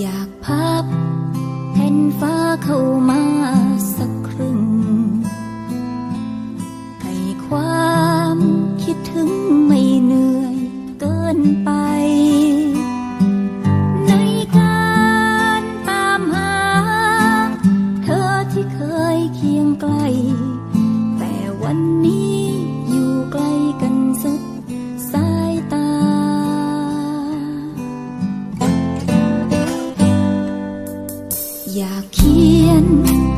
อยากพับแผ่นฟ้าเข้ามาสักครึ่ง ให้ความคิดถึงไม่เหนื่อยเกินไปเธอที่เคยเคียงไกล ยากเขียน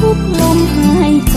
ทุกลมหายใจ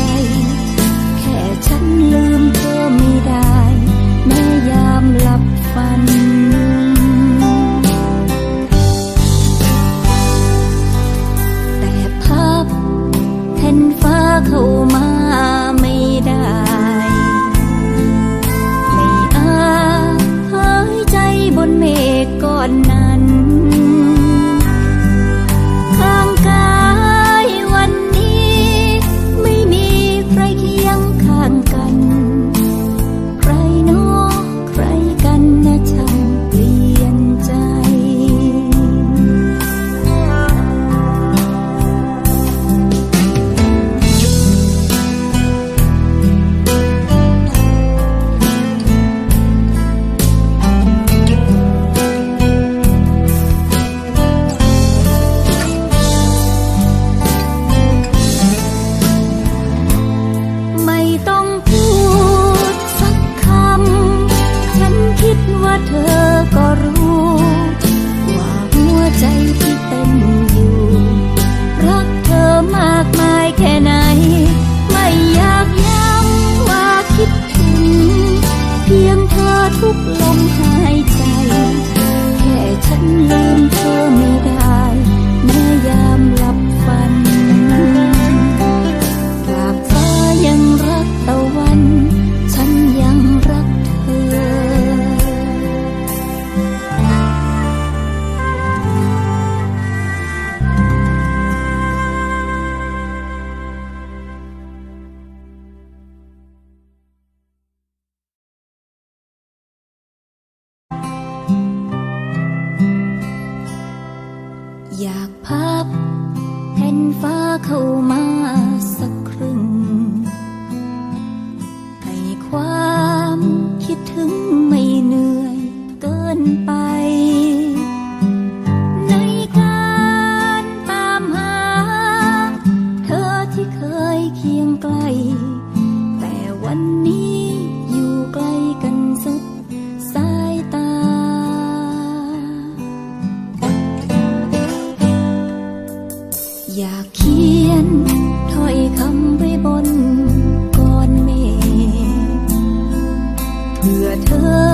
อยากพับแผ่นฟ้าเข้ามา อยากเขียนถ้อยคำไว้บนก้อนเมฆเพื่อเธอ